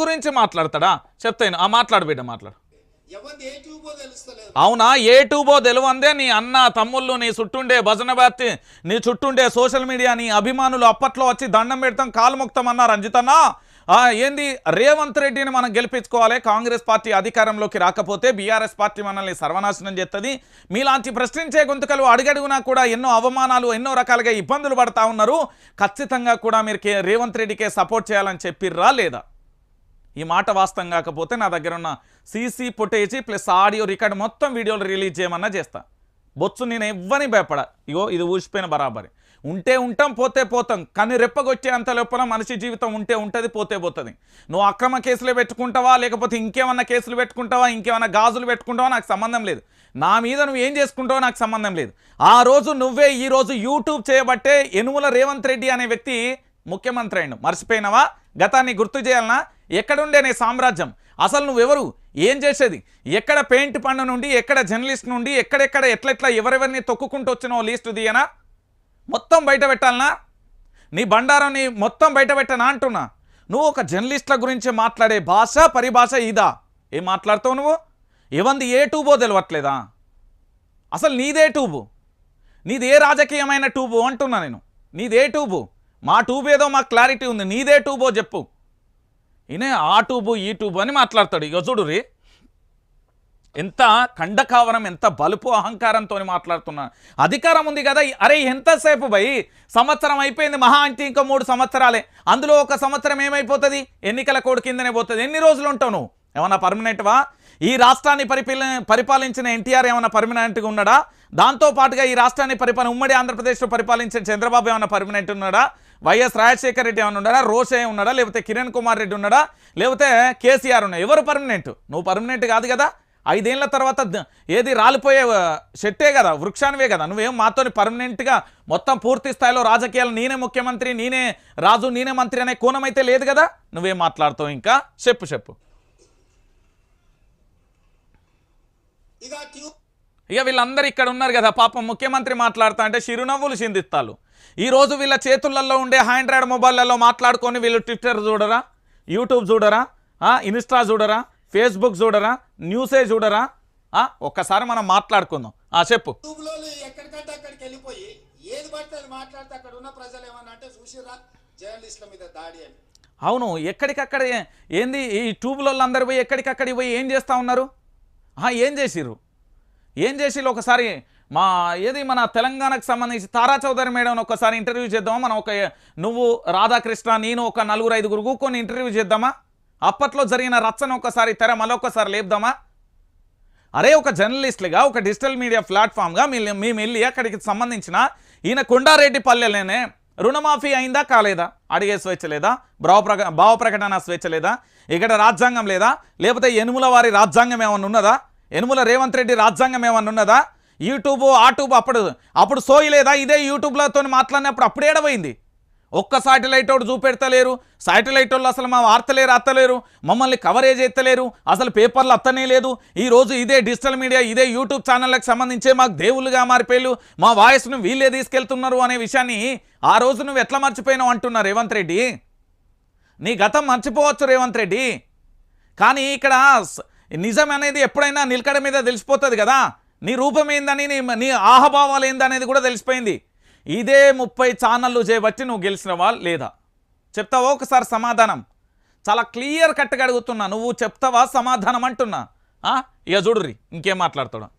గురించి మాట్లాడతాడా? చెప్తాను ఆ మాట్లాడు బిడ్డ మాట్లాడు. ఏ ట్యూబో అవునా? ఏ టూబో తెలివందే? నీ అన్న తమ్ముళ్ళు నీ చుట్టుండే భజన వ్యాప్తి నీ చుట్టుండే సోషల్ మీడియా నీ అభిమానులు అప్పట్లో వచ్చి దండం పెడతాం కాలు మొక్తాం అన్నారు రంజితన్నా ఏంది? రేవంత్ రెడ్డిని మనం గెలిపించుకోవాలి. కాంగ్రెస్ పార్టీ అధికారంలోకి రాకపోతే బీఆర్ఎస్ పార్టీ మనల్ని సర్వనాశనం చేస్తుంది మీలాంటి ప్రశ్నించే గొంతుకలు అడుగడుగునా కూడా ఎన్నో అవమానాలు ఎన్నో రకాలుగా ఇబ్బందులు పడతా ఉన్నారు. ఖచ్చితంగా కూడా మీరు రేవంత్ రెడ్డికే సపోర్ట్ చేయాలని చెప్పిర్రా లేదా? ఈ మాట వాస్తవం కాకపోతే నా దగ్గర ఉన్న CC footage plus audio record మొత్తం వీడియోలు రిలీజ్ చేయమన్నా చేస్తా. బొచ్చు నేను ఎవ్వని భయపడ ఇగో ఇది ఊసిపోయిన బరాబరి. ఉంటే ఉంటాం పోతే పోతాం. కానీ రెప్పగొచ్చే అంత లోపల మనిషి జీవితం ఉంటే ఉంటుంది పోతే పోతుంది. నువ్వు అక్రమ కేసులు పెట్టుకుంటావా లేకపోతే ఇంకేమన్నా కేసులు పెట్టుకుంటావా ఇంకేమన్నా గాజులు పెట్టుకుంటావా నాకు సంబంధం లేదు. నా మీద నువ్వు ఏం చేసుకుంటావో నాకు సంబంధం లేదు. ఆ రోజు నువ్వే ఈరోజు యూట్యూబ్ చేయబట్టే ఎనుముల రేవంత్ రెడ్డి అనే వ్యక్తి ముఖ్యమంత్రి అయిండు. మర్చిపోయినావా? గతాన్ని గుర్తు చేయాలనా? ఎక్కడుండే నీ సామ్రాజ్యం? అసలు నువ్వెవరు? ఏం చేసేది? ఎక్కడ పెయింట్ పండు నుండి ఎక్కడ జర్నలిస్ట్ నుండి ఎక్కడెక్కడ ఎట్లెట్లా ఎవరెవరిని తొక్కుకుంటూ వచ్చినో లీస్ట్ దియనా? మొత్తం బయట పెట్టాలనా? నీ బండారాన్ని మొత్తం బయట పెట్టనా అంటున్నా? నువ్వు ఒక జర్నలిస్ట్ల గురించి మాట్లాడే భాష పరిభాష ఇదా? ఏం మాట్లాడుతావు నువ్వు? ఎవంది ఏ టూబో తెలియట్లేదా అసలు నీదే ట్యూబు నీది ఏ రాజకీయమైన ట్యూబు అంటున్నా నేను? నీదే ట్యూబు మా ట్యూబ్ ఏదో మాకు క్లారిటీ ఉంది. నీదే ట్యూబో చెప్పు. ఈయనే ఆ టూబు ఈ టూబు అని మాట్లాడతాడు. ఇక చూడు రీ. ఎంత ఖండకావరం ఎంత బలుపు అహంకారంతో మాట్లాడుతున్నా. అధికారం ఉంది కదా అరే ఎంతసేపు భయ్ సంవత్సరం అయిపోయింది మహా అంటే ఇంకా మూడు సంవత్సరాలే. అందులో ఒక సంవత్సరం ఏమైపోతుంది? ఎన్నికల కోడ్ కిందనే పోతుంది. ఎన్ని రోజులు ఉంటావు నువ్వు? ఏమన్నా పర్మనెంట్వా ఈ రాష్ట్రాన్ని పరిపాల పరిపాలించిన ఎన్టీఆర్ ఏమైనా పర్మనెంట్గా ఉన్నాడా? దాంతో పాటుగా ఈ రాష్ట్రాన్ని పరిపాలన ఉమ్మడి ఆంధ్రప్రదేశ్లో పరిపాలించిన చంద్రబాబు ఏమైనా పర్మనెంట్ ఉన్నాడా? వైఎస్ రాజశేఖర రెడ్డి ఏమన్నా ఉన్నాడా? రోషే ఉన్నాడా? లేకపోతే కిరణ్ కుమార్ రెడ్డి ఉన్నాడా? లేకపోతే కేసీఆర్ ఉన్నా ఎవరు పర్మనెంట్ నువ్వు పర్మనెంట్ కాదు కదా. ఐదేళ్ళ తర్వాత ఏది రాలిపోయే చెట్టే కదా వృక్షానివే కదా. నువ్వేం మాతోని పర్మనెంట్గా మొత్తం పూర్తి స్థాయిలో రాజకీయాలు నేనే ముఖ్యమంత్రి నేనే రాజు నేనే మంత్రి అనే కోణం అయితే లేదు కదా. నువ్వేం మాట్లాడుతావు ఇంకా? చెప్పు చెప్పు. ఇక వీళ్ళందరూ ఇక్కడ ఉన్నారు కదా. పాపం ముఖ్యమంత్రి మాట్లాడుతా అంటే చిరునవ్వులు చిందిస్తాలు. ఈ రోజు వీళ్ళ చేతులలో ఉండే ఆండ్రాయిడ్ మొబైల్లలో మాట్లాడుకొని వీళ్ళు ట్విట్టర్ చూడరా యూట్యూబ్ చూడరా ఆ, ఇన్స్టా చూడరా ఫేస్బుక్ చూడరా న్యూసే చూడరా? ఆ, ఒక్కసారి మనం మాట్లాడుకుందాం. ఆ చెప్పు. ట్యూబ్లో ఎక్కడికంటే అక్కడికి వెళ్ళిపోయి ఏది పడితే అది మాట్లాడితే అక్కడ ఉన్న ప్రజలు ఏమన్నా అంటే చూసిరా జర్నలిస్టుల మీద దాడి అని. అవును ఎక్కడికక్కడ ఏంది ఈ ట్యూబ్లో అందరు పోయి ఎక్కడికక్కడికి పోయి ఏం చేస్తూ ఉన్నారు? ఏం చేసిర్రు? ఏం చేసిర్రు? ఒకసారి మా ఏది మన తెలంగాణకు సంబంధించి తారా చౌదరి మేడం ఒకసారి ఇంటర్వ్యూ చేద్దామా? మనం ఒక నువ్వు రాధాకృష్ణ నేను ఒక నలుగురు ఐదుగురు కూకొని ఇంటర్వ్యూ చేద్దామా? అప్పట్లో జరిగిన రచ్చను ఒకసారి తెర మరొకసారి లేపుదామా? అరే ఒక జర్నలిస్ట్లుగా ఒక డిజిటల్ మీడియా ప్లాట్ఫామ్గా మీ మేము వెళ్ళి అక్కడికి సంబంధించిన ఈయన కొండారెడ్డి పల్లెలోనే రుణమాఫీ అయిందా కాలేదా? అడిగే స్వేచ్ఛ లేదా? భావ భావ ప్రకటన స్వేచ్ఛ లేదా? ఇక్కడ రాజ్యాంగం లేదా? లేకపోతే ఎనుముల వారి రాజ్యాంగం ఏమన్నా ఉన్నదా? ఎనుముల రేవంత్ రెడ్డి రాజ్యాంగం ఏమన్నా ఉన్నదా? యూట్యూబ్ ఆటూబ్ అప్పుడు అప్పుడు సోయి లేదా? ఇదే యూట్యూబ్లతో మాట్లాడినప్పుడు అప్పుడు ఏడవైంది. ఒక్క సాటిలైట్ వాడు చూపెడతలేరు సాటిలైట్ వాళ్ళు అసలు మా వార్తలేరు అత్తలేరు మమ్మల్ని కవరేజ్ ఎత్తలేరు అసలు పేపర్లు అత్తనే లేదు. ఈరోజు ఇదే డిజిటల్ మీడియా ఇదే యూట్యూబ్ ఛానళ్ళకి సంబంధించే మాకు దేవుళ్ళుగా మారిపోయారు మా వాయిస్ను వీళ్ళే తీసుకెళ్తున్నారు అనే విషయాన్ని ఆ రోజు నువ్వు ఎట్లా మర్చిపోయినావు అంటున్నారు రేవంత్ రెడ్డి? నీ గతం మర్చిపోవచ్చు రేవంత్ రెడ్డి. కానీ ఇక్కడ స- నిజం అనేది ఎప్పుడైనా నిలకడ మీద తెలిసిపోతుంది కదా. నీ రూపం ఏందని నీ నీ ఆహభావాలు ఏందనేది కూడా తెలిసిపోయింది. ఇదే ముప్పై ఛానళ్ళు చేయబట్టి నువ్వు గెలిచినవా లేదా? చెప్తావా ఒకసారి సమాధానం? చాలా క్లియర్ కట్గా అడుగుతున్నా. నువ్వు చెప్తావా సమాధానం అంటున్నా? ఆ? ఇక చూడుర్రి ఇంకేం మాట్లాడతాడు.